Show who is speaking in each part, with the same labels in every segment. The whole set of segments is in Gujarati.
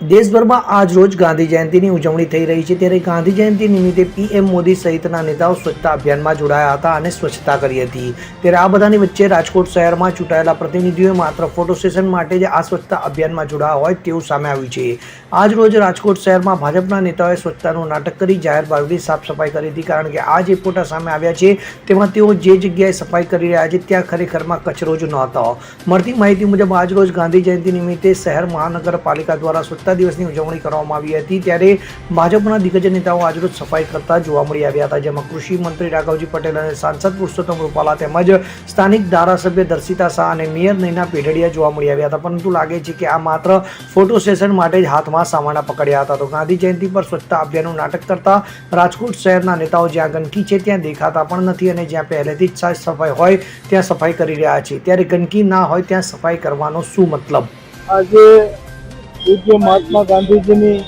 Speaker 1: દેશભરમાં આજ રોજ ગાંધી જયંતિની ઉજવણી થઈ રહી છે. ત્યારે ગાંધી જયંતિ નિમિત્તે પીએમ મોદી સહિતના નેતાઓ સ્વચ્છતા અભિયાનમાં જોડાયા હતા અને સ્વચ્છતા કરી હતી. ત્યારે આ બધાની વચ્ચે રાજકોટ શહેરમાં ચૂંટાયેલા પ્રતિનિધિઓએ માત્ર ફોટો સેશન માટે જ આ સ્વચ્છતા અભિયાનમાં જોડાયા હોય તેવું સામે આવ્યું છે. આજ રોજ રાજકોટ શહેરમાં ભાજપના નેતાઓએ સ્વચ્છતાનું નાટક કરી, જાહેર બાવડી સાફ સફાઈ કરી હતી કારણ કે આ જે ફોટા સામે આવ્યા છે, તેમાં તેઓ જે જગ્યાએ સફાઈ કરી રહ્યા છે, ત્યાં ખરેખરમાં કચરો જ નહોતો. મળતી માહિતી મુજબ આજ રોજ ગાંધી જયંતિ નિમિત્તે શહેર મહાનગરપાલિકા દ્વારા સ્વચ્છતા દિવસની ઉજવણી કરવામાં આવી હતી ત્યારે ભાજપના દિગ્ગજ નેતાઓ આજરોજ સફાઈ કરતા જોવા મળી આવ્યા હતા, જેમાં કૃષિ મંત્રી રાઘવજી પટેલ અને સાંસદ પુરુષોત્તમ રૂપાલા તેમજ સ્થાનિક ધારાસભ્ય દર્શિતા શાહ અને મેયર નૈના પેઢડિયા જોવા મળી આવ્યા હતા. પરંતુ લાગે છે કે આ માત્ર ફોટો સેશન માટે જ હાથમાં સામાના પકડ્યા હતા. તો ગાંધી જયંતિ પર સ્વચ્છતા અભિયાનનું નાટક કરતા રાજકોટ શહેરના નેતાઓ જ્યાં ગંદકી છે ત્યાં દેખાતા પણ નથી અને જ્યાં પહેલેથી જ સાફ સફાઈ હોય ત્યાં સફાઈ કરી રહ્યા છે. ત્યારે ગંદકી ના હોય ત્યાં સફાઈ કરવાનો શું મતલબ?
Speaker 2: આજે પૂજ્ય મહાત્મા ગાંધીજીની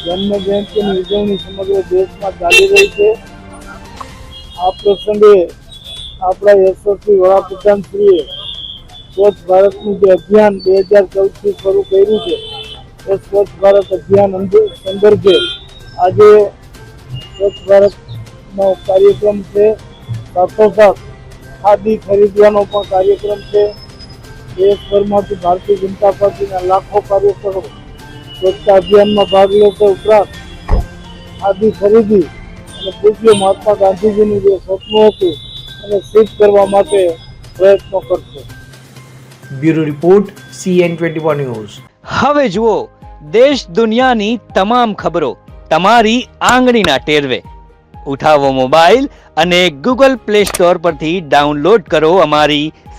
Speaker 2: જન્મ જયંતિની ઉજવણી સમગ્ર દેશમાં ચાલી રહી છે. આ પ્રસંગે આપણા યશસ્વી વડાપ્રધાનશ્રીએ સ્વચ્છ ભારતનું જે અભિયાન બે હજાર ચૌદથી શરૂ કર્યું છે, એ સ્વચ્છ ભારત અભિયાન સંદર્ભે આજે સ્વચ્છ ભારતનો કાર્યક્રમ છે. સાથોસાથ ખાદી ખરીદવાનો પણ કાર્યક્રમ છે. દેશભરમાંથી ભારતીય જનતા પાર્ટીના લાખો કાર્યકરો સ્વચ્છતા અભિયાનમાં ભાગ લેશે ઉપરાંત આદિ ખરીદી અને પૂજ્ય મહાત્મા ગાંધીજીનું જે સપનું હતું એને સિદ્ધ કરવા માટે પ્રયત્નો કરશે.
Speaker 1: Bureau report CN twenty news.
Speaker 3: હવે જુઓ દેશ દુનિયાની તમામ ખબરો તમારી આંગળીના ટેરવે. ઉઠાવો મોબાઈલ અને ગૂગલ પ્લે સ્ટોર પરથી ડાઉનલોડ કરો અમારી